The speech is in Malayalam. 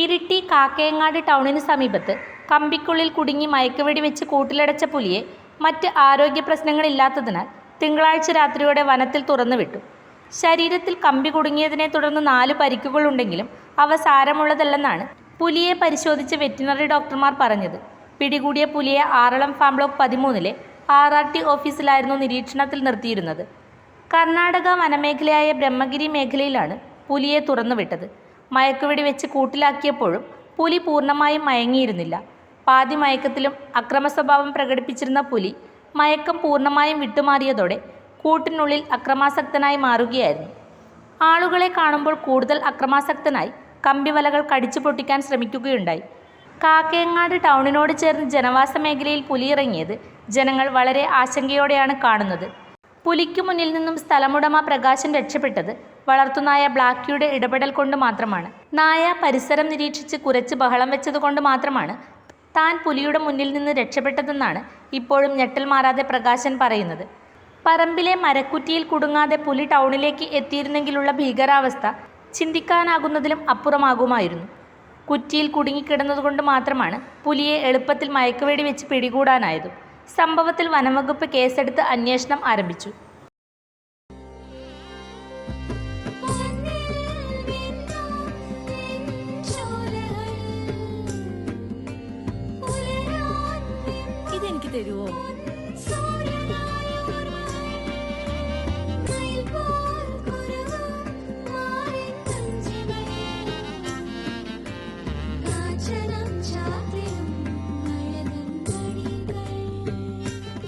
ഇരിട്ടി കാക്കയങ്ങാട് ടൗണിന് സമീപത്ത് കമ്പിക്കുള്ളിൽ കുടുങ്ങി മയക്കുവെടി വെച്ച് കൂട്ടിലടച്ച പുലിയെ മറ്റ് ആരോഗ്യ പ്രശ്നങ്ങളില്ലാത്തതിനാൽ തിങ്കളാഴ്ച രാത്രിയോടെ വനത്തിൽ തുറന്നുവിട്ടു. ശരീരത്തിൽ കമ്പി കുടുങ്ങിയതിനെ തുടർന്ന് നാല് പരിക്കുകളുണ്ടെങ്കിലും അവ സാരമുള്ളതല്ലെന്നാണ് പുലിയെ പരിശോധിച്ച വെറ്റിനറി ഡോക്ടർമാർ പറഞ്ഞത്. പിടികൂടിയ പുലിയെ ആറളം ഫാം ബ്ലോക്ക് പതിമൂന്നിലെ ആർ ആർ ടി ഓഫീസിലായിരുന്നു നിരീക്ഷണത്തിൽ നിർത്തിയിരുന്നത്. കർണാടക വനമേഖലയായ ബ്രഹ്മഗിരി മേഖലയിലാണ് പുലിയെ തുറന്നുവിട്ടത്. മയക്കുവെടി വെച്ച് കൂട്ടിലാക്കിയപ്പോഴും പുലി പൂർണമായും മയങ്ങിയിരുന്നില്ല. പാതി മയക്കത്തിലും അക്രമ സ്വഭാവം പ്രകടിപ്പിച്ചിരുന്ന പുലി മയക്കം പൂർണമായും വിട്ടുമാറിയതോടെ കൂട്ടിനുള്ളിൽ അക്രമാസക്തനായി മാറുകയായിരുന്നു. ആളുകളെ കാണുമ്പോൾ കൂടുതൽ അക്രമാസക്തനായി കമ്പിവലകൾ കടിച്ചു പൊട്ടിക്കാൻ ശ്രമിക്കുകയുണ്ടായി. കാക്കയങ്ങാട് ടൗണിനോട് ചേർന്ന് ജനവാസ മേഖലയിൽ പുലിയിറങ്ങിയത് ജനങ്ങൾ വളരെ ആശങ്കയോടെയാണ് കാണുന്നത്. പുലിക്കു മുന്നിൽ നിന്നും സ്ഥലമുടമ പ്രകാശൻ രക്ഷപ്പെട്ടത് വളർത്തുനായ ബ്ലാക്കിയുടെ ഇടപെടൽ കൊണ്ട് മാത്രമാണ്. നായ പരിസരം നിരീക്ഷിച്ച് കുരച്ച് ബഹളം വെച്ചതുകൊണ്ട് മാത്രമാണ് താൻ പുലിയുടെ മുന്നിൽ നിന്ന് രക്ഷപ്പെട്ടതെന്നാണ് ഇപ്പോഴും ഞെട്ടൽ മാറാതെ പ്രകാശൻ പറയുന്നത്. പറമ്പിലെ മരക്കുറ്റിയിൽ കുടുങ്ങാതെ പുലി ടൗണിലേക്ക് എത്തിയിരുന്നെങ്കിലുള്ള ഭീകരാവസ്ഥ ചിന്തിക്കാനാകുന്നതിലും അപ്പുറമാകുമായിരുന്നു. കുറ്റിയിൽ കുടുങ്ങിക്കിടന്നതുകൊണ്ട് മാത്രമാണ് പുലിയെ എളുപ്പത്തിൽ മയക്കുവേടി വെച്ച് പിടികൂടാനായത്. സംഭവത്തിൽ വനംവകുപ്പ് കേസെടുത്ത് അന്വേഷണം ആരംഭിച്ചു. ഇതെനിക്ക് തരുവോ?